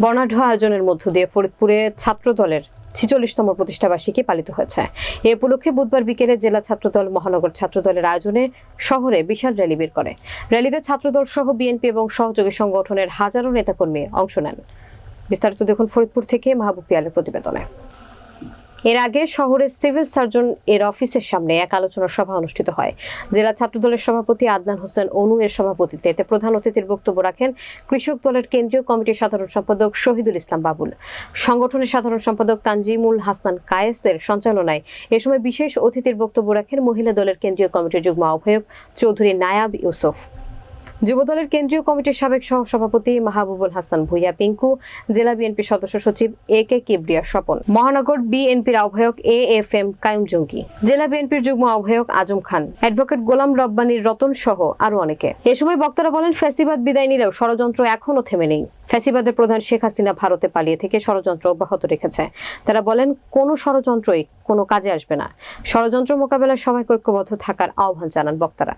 বর্ণাঢ্য আয়োজনের মধ্য দিয়ে ফরিদপুরে ছাত্র দলের ছিচল্লিশতম প্রতিষ্ঠাবার্ষিকী পালিত হয়েছে। এ উপলক্ষে বুধবার বিকেলে জেলা ছাত্রদল, মহানগর ছাত্রদলের আয়োজনে শহরে বিশাল র্যালি বের করে। র্যালিতে ছাত্রদল সহ বিএনপি এবং সহযোগী সংগঠনের হাজারো নেতাকর্মী অংশ নেন। বিস্তারিত দেখুন ফরিদপুর থেকে মাহবুব পিয়ালের প্রতিবেদনে। এর আগে শহরের সিভিল সার্জন এর অফিসের সামনে এক আলোচনা সভা অনুষ্ঠিত হয়। জেলা ছাত্রদলের সভাপতি আদনান হোসেন অনু এর সভাপতিত্বে এতে প্রধান অতিথির বক্তব্য রাখেন কৃষক দলের কেন্দ্রীয় কমিটির সাধারণ সম্পাদক শহীদুল ইসলাম বাবুল। সংগঠনের সাধারণ সম্পাদক তানজিমুল হাসান কায়েসের সঞ্চালনায় এ সময় বিশেষ অতিথির বক্তব্য রাখেন মহিলা দলের কেন্দ্রীয় কমিটির যুগ্ম আহ্বায়ক চৌধুরী নায়াব ইউসুফ। যুবদলের কেন্দ্রীয় কমিটির সাবেক সহসভাপতি মাহবুবুল হাসান ভুইয়া পিঙ্কু, জেলা বিএনপি সদস্য সচিব এ কে কিবরিয়া স্বপন, মহানগর বিএনপির আহ্বায়ক এ এফ এম কায়ুম জঙ্গি, জেলা বিএনপির যুগ্ম আহ্বায়ক আজম খান, অ্যাডভোকেট গোলাম রব্বানীর রতন সহ আরও অনেকে। এ সময় বক্তারা বলেন, ফ্যাসিবাদ বিদায় নিলেও ষড়যন্ত্র এখনও থেমে নেই। ফ্যাসিবাদের প্রধান শেখ হাসিনা ভারতে পালিয়ে থেকে ষড়যন্ত্র অব্যাহত রেখেছে। তারা বলেন, কোনো ষড়যন্ত্রই কোনো কাজে আসবে না। ষড়যন্ত্র মোকাবেলায় সবাইকে ঐক্যবদ্ধ থাকার আহ্বান জানান বক্তারা।